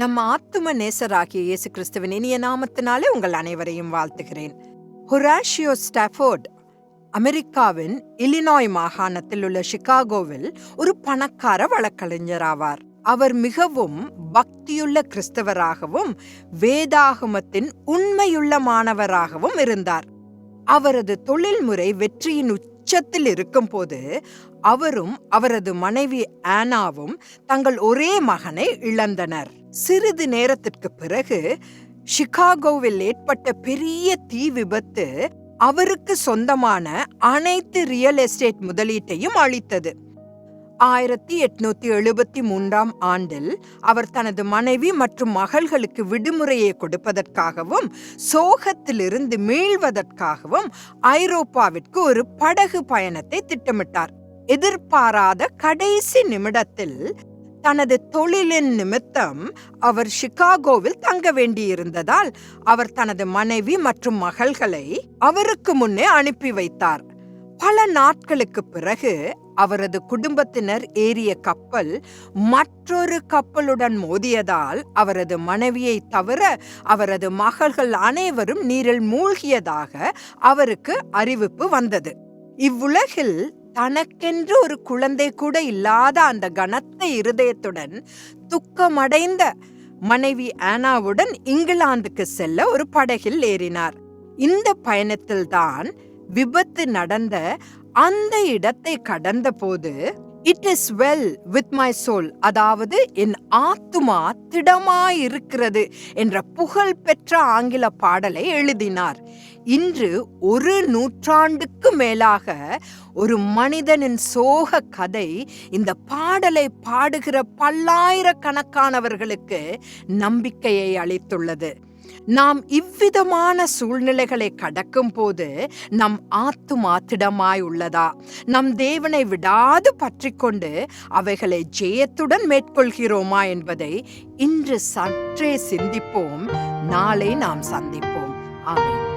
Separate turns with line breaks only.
நம்ம ஆத்தும நேசராகிய இயேசு கிறிஸ்துவின் இனிய நாமத்தினாலே உங்கள் அனைவரையும் வாழ்த்துகிறேன். ஹொராஷியோ ஸ்டாஃபோர்ட் அமெரிக்காவின் இலினாய் மாகாணத்தில் உள்ள சிகாகோவில் ஒரு பணக்கார வழக்கறிஞர் ஆவார். அவர் மிகவும் பக்தியுள்ள கிறிஸ்தவராகவும் வேதாகமத்தின் உண்மையுள்ள மாணவராகவும் இருந்தார். அவரது தொழில்முறை வெற்றியின் உச்சத்தில் இருக்கும்போது அவரும் அவரது மனைவி ஆனாவும் தங்கள் ஒரே மகனை இழந்தனர். சிறிது நேரத்திற்கு பிறகு சிகாகோவில் ஏற்பட்ட பெரிய தீ விபத்து அவருக்கு சொந்தமான அனைத்து ரியல் எஸ்டேட் முதலீட்டையும் அளித்தது. ஆயிரத்தி எட்நூத்தி எழுபத்தி மூன்றாம் ஆண்டில் அவர் தனது மனைவி மற்றும் மகள்களுக்கு விடுமுறையை கொடுப்பதற்காகவும் சோகத்திலிருந்து மீள்வதற்காகவும் ஐரோப்பாவிற்கு ஒரு படகு பயணத்தை திட்டமிட்டார். எதிர்பாராத கடைசி நிமிடத்தில் தனது தொழிலின் நிமித்தம் அவர் சிகாகோவில் தங்க வேண்டியிருந்ததால் அவர் தனது மனைவி மற்றும் மகள்களை அவருக்கு முன்னே அனுப்பி வைத்தார். பல நாட்களுக்கு பிறகு அவரது குடும்பத்தினர் ஏறிய கப்பல் மற்றொரு கப்பலுடன் மோதியதால் அவரது மனைவியை தவிர அவரது மகள்கள் அனைவரும் நீரில் மூழ்கியதாக அவருக்கு அறிவிப்பு வந்தது. இவ்வுலகில் தனக்கென்று ஒரு குழந்தை கூட இல்லாத அந்த கனத்த இருதயத்துடன் துக்கமடைந்த மனைவி ஆனாவுடன் இங்கிலாந்துக்கு செல்ல ஒரு படகில் ஏறினார். இந்த பயணத்தில்தான் விபத்து நடந்த அந்த இடத்தை கடந்த போது it is well with my soul அதாவது என் ஆத்துமா திடமாயிருக்கிறது என்ற புகழ் பெற்ற ஆங்கில பாடலை எழுதினார். இன்று ஒரு நூற்றாண்டுக்கு மேலாக ஒரு மனிதனின் சோக கதை இந்த பாடலை பாடுகிற பல்லாயிரக்கணக்கானவர்களுக்கு நம்பிக்கையை அளித்துள்ளது. நாம் இவ்விதமான சூழ்நிலைகளை கடக்கும் போது நம் ஆத்துமா திடமாய் உள்ளதா? நம் தேவனை விடாது பற்றி கொண்டு அவைகளை ஜெயத்துடன் மேற்கொள்கிறோமா என்பதை இன்று சற்றே சிந்திப்போம். நாளை நாம் சந்திப்போம். ஆமென்.